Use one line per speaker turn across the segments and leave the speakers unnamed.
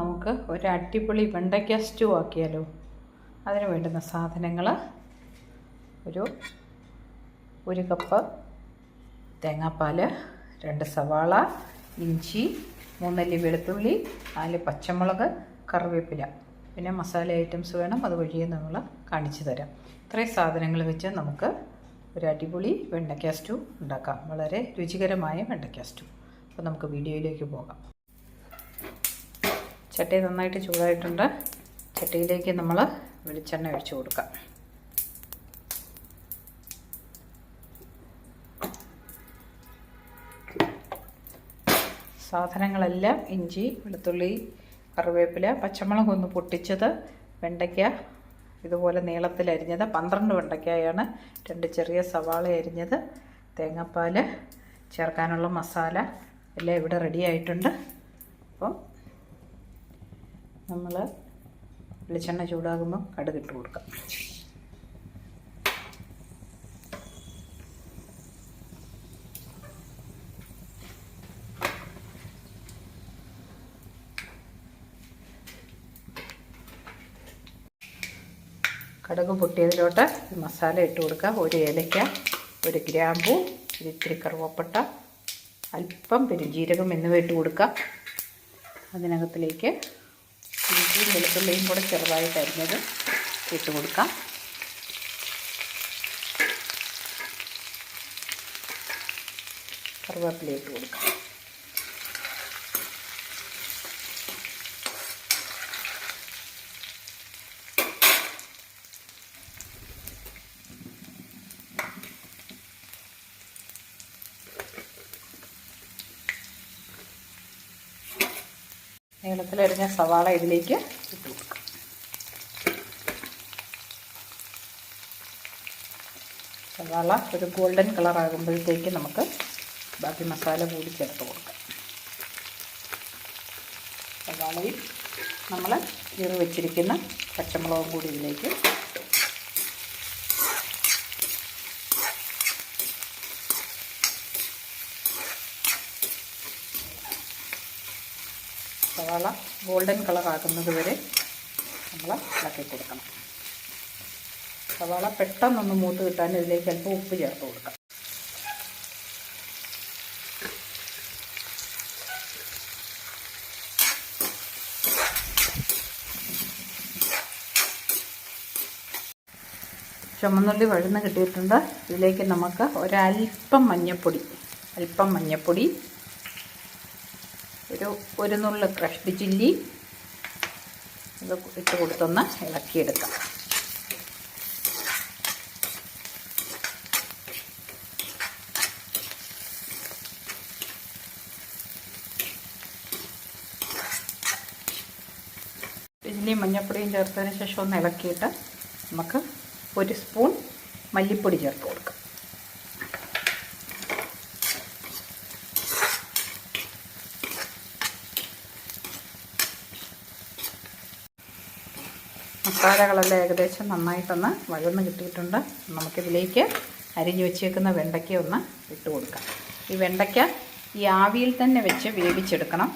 നമുക്ക് ഒരു അടിപൊളി വെണ്ടയ്ക്ക സ്റ്റൂ ആക്കിയാലോ? അതിന് വേണ്ടുന്ന സാധനങ്ങൾ ഒരു ഒരു കപ്പ് തേങ്ങാപ്പാൽ രണ്ട് സവാള ഇഞ്ചി മൂന്നല്ലി വെളുത്തുള്ളി നാല് പച്ചമുളക് കറിവേപ്പില. പിന്നെ മസാല ഐറ്റംസ് വേണം അത് വഴിയെ നമ്മൾ കാണിച്ചു തരാം. ഇത്രയും സാധനങ്ങൾ വെച്ച് നമുക്ക് ഒരു അടിപൊളി വെണ്ടയ്ക്ക സ്റ്റൂ ഉണ്ടാക്കാം. വളരെ രുചികരമായ വെണ്ടയ്ക്ക സ്റ്റൂ അപ്പോൾ നമുക്ക് വീഡിയോയിലേക്ക് പോകാം. ചട്ടി നന്നായിട്ട് ചൂടായിട്ടുണ്ട്. ചട്ടിയിലേക്ക് നമ്മൾ വെളിച്ചെണ്ണ ഒഴിച്ചു കൊടുക്കാം. സാധനങ്ങളെല്ലാം ഇഞ്ചി വെളുത്തുള്ളി കറിവേപ്പില പച്ചമുളക് ഒന്ന് പൊട്ടിച്ചത് വെണ്ടയ്ക്ക ഇതുപോലെ നീളത്തിൽ അരിഞ്ഞത് പന്ത്രണ്ട് വെണ്ടയ്ക്കായാണ് രണ്ട് ചെറിയ സവാള അരിഞ്ഞത് തേങ്ങാപ്പാൽ ചേർക്കാനുള്ള മസാല എല്ലാം ഇവിടെ റെഡി ആയിട്ടുണ്ട്. അപ്പം നമ്മൾ വെളിച്ചെണ്ണ ചൂടാകുമ്പോൾ കടുക് ഇട്ട് കൊടുക്കാം. കടുക് പൊട്ടിയതിലോട്ട് മസാല ഇട്ട് കൊടുക്കുക. ഒരു ഏലയ്ക്ക ഒരു ഗ്രാമ്പു ഒരു ഇത്തിരി കറുവപ്പട്ട അല്പം പെരുജീരകം എന്നിവ ഇട്ട് കൊടുക്കുക. അതിനകത്തിലേക്ക് ഇഞ്ചിയും വെളുത്തുള്ളിയും കൂടെ ചെറുതായിട്ട് അരിഞ്ഞത് ഇട്ട് കൊടുക്കാം. കറുവേപ്പില ഇട്ട് കൊടുക്കാം. നീളത്തിലരിഞ്ഞ സവാള ഇതിലേക്ക് ഇട്ട് കൊടുക്കാം. സവാള ഒരു ഗോൾഡൻ കളർ ആകുമ്പോഴത്തേക്ക് നമുക്ക് ബാക്കി മസാല കൂടി ചേർത്ത് കൊടുക്കാം. സവാളയിൽ നമ്മൾ കീറി വെച്ചിരിക്കുന്ന പച്ചമുളകും കൂടി ഇതിലേക്ക് സവാള ഗോൾഡൻ കളർ ആകുന്നത് വരെ നമ്മൾ ഇളക്കി കൊടുക്കണം. സവാള പെട്ടെന്നൊന്ന് മൂത്ത് കിട്ടാൻ ഇതിലേക്ക് അല്പം ഉപ്പ് ചേർത്ത് കൊടുക്കാം. ചുമന്നുള്ളി വഴുന്ന് കിട്ടിയിട്ടുണ്ട്. ഇതിലേക്ക് നമുക്ക് ഒരല്പം മഞ്ഞൾപ്പൊടി അല്പം മഞ്ഞൾപ്പൊടി ഒരു ഒരു നുള്ള് ക്രഷ്ഡ് ചില്ലി ഇത് ഇട്ട് കൊടുത്തൊന്ന് ഇളക്കിയെടുക്കാം. ചില്ലിയും മഞ്ഞൾപ്പൊടിയും ചേർത്തതിന് ശേഷം ഒന്ന് ഇളക്കിയിട്ട് നമുക്ക് ഒരു സ്പൂൺ മല്ലിപ്പൊടി ചേർത്ത് കൊടുക്കാം. മസാലകളെല്ലാം ഏകദേശം നന്നായിട്ടൊന്ന് വഴന്ന് കിട്ടിയിട്ടുണ്ട്. നമുക്കിതിലേക്ക് അരിഞ്ഞു വെച്ചേക്കുന്ന വെണ്ടയ്ക്ക ഒന്ന് ഇട്ട് കൊടുക്കാം. ഈ വെണ്ടയ്ക്ക ഈ ആവിയിൽ തന്നെ വെച്ച് വേവിച്ചെടുക്കണം.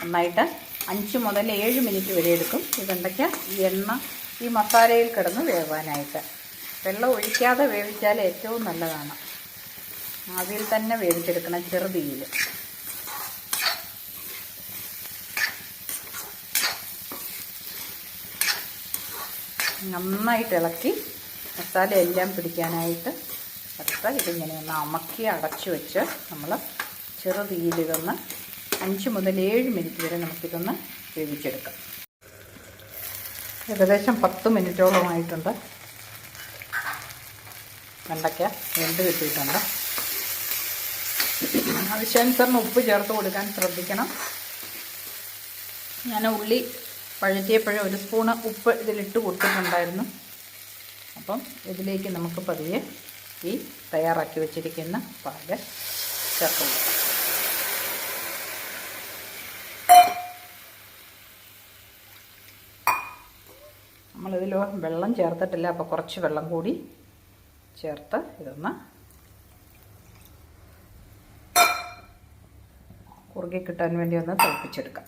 നന്നായിട്ട് അഞ്ച് മുതൽ ഏഴ് മിനിറ്റ് വരെ എടുക്കും. ഈ വെണ്ടയ്ക്ക ഈ എണ്ണ ഈ മസാലയിൽ കിടന്ന് വേവാനായിട്ട്. വെള്ളം ഒഴിക്കാതെ വേവിച്ചാൽ ഏറ്റവും നല്ലതാണ്. ആവിയിൽ തന്നെ വേവിച്ചെടുക്കണം ചെറുതീയിൽ. നന്നായിട്ട് ഇളക്കി മസാല എല്ലാം പിടിക്കാനായിട്ട് അടുത്ത ഇതിങ്ങനെ ഒന്ന് അമക്കി അടച്ചു വെച്ച് നമ്മൾ ചെറുതീലിതൊന്ന് അഞ്ച് മുതൽ ഏഴ് മിനിറ്റ് വരെ നമുക്കിതൊന്ന് വേവിച്ചെടുക്കാം. ഏകദേശം പത്ത് മിനിറ്റോളമായിട്ടുണ്ട് വെണ്ടയ്ക്ക വെന്ത് കിട്ടിയിട്ടുണ്ട്. ആവശ്യാനുസരണം ഉപ്പ് ചേർത്ത് കൊടുക്കാൻ ശ്രദ്ധിക്കണം. ഞാൻ ഉള്ളി വഴറ്റിയപ്പോഴും ഒരു സ്പൂണ് ഉപ്പ് ഇതിലിട്ട് കൊടുത്തിട്ടുണ്ടായിരുന്നു. അപ്പം ഇതിലേക്ക് നമുക്ക് പതിയെ ഈ തയ്യാറാക്കി വെച്ചിരിക്കുന്ന പാൽ ചേർത്ത് നമ്മളിതിൽ വെള്ളം ചേർത്തിട്ടില്ല അപ്പോൾ കുറച്ച് വെള്ളം കൂടി ചേർത്ത് ഇതൊന്ന് കുറുകി കിട്ടാൻ വേണ്ടി ഒന്ന് തിളപ്പിച്ചെടുക്കാം.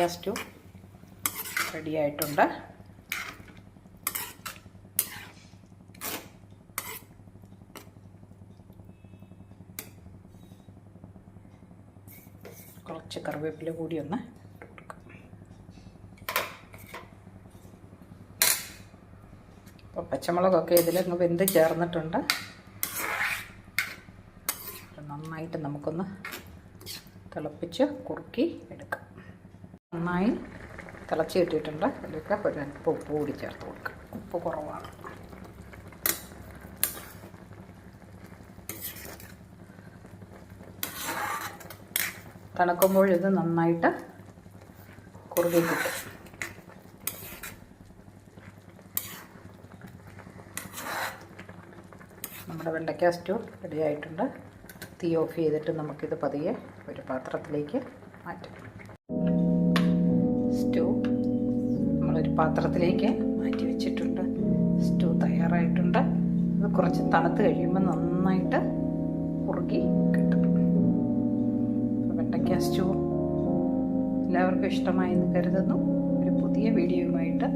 വെണ്ടയ്ക്ക സ്റ്റൂ റെഡി ആയിട്ടുണ്ട്. കുറച്ച് കറിവേപ്പില കൂടി ഒന്ന് കൊടുക്കാം. അപ്പോൾ പച്ചമുളകൊക്കെ ഇതിലങ്ങ് വെന്ത് ചേർന്നിട്ടുണ്ട്. നന്നായിട്ട് നമുക്കൊന്ന് തിളപ്പിച്ച് കുറുക്കി എടുക്കാം. നന്നായി തിളച്ച് കിട്ടിയിട്ടുണ്ട്. അതിലേക്ക് ഒരല്പം ഉപ്പ് കൂടി ചേർത്ത് കൊടുക്കുക ഉപ്പ് കുറവാണ്. തണുക്കുമ്പോൾ ഇത് നന്നായിട്ട് കുറുകി കിട്ടും. നമ്മുടെ വെണ്ടയ്ക്ക സ്റ്റൂ റെഡി ആയിട്ടുണ്ട്. തീ ഓഫ് ചെയ്തിട്ട് നമുക്കിത് പതിയെ ഒരു പാത്രത്തിലേക്ക് മാറ്റാം. നമ്മളൊരു പാത്രത്തിലേക്ക് മാറ്റി വെച്ചിട്ടുണ്ട്. സ്റ്റൂ തയ്യാറായിട്ടുണ്ട്. അത് കുറച്ച് തണുത്ത് കഴിയുമ്പോൾ നന്നായിട്ട് കുറുകി കിട്ടും. അപ്പോൾ വെണ്ടയ്ക്ക സ്റ്റൂ എല്ലാവർക്കും ഇഷ്ടമായി എന്ന് കരുതുന്നു. ഒരു പുതിയ വീഡിയോയുമായിട്ട്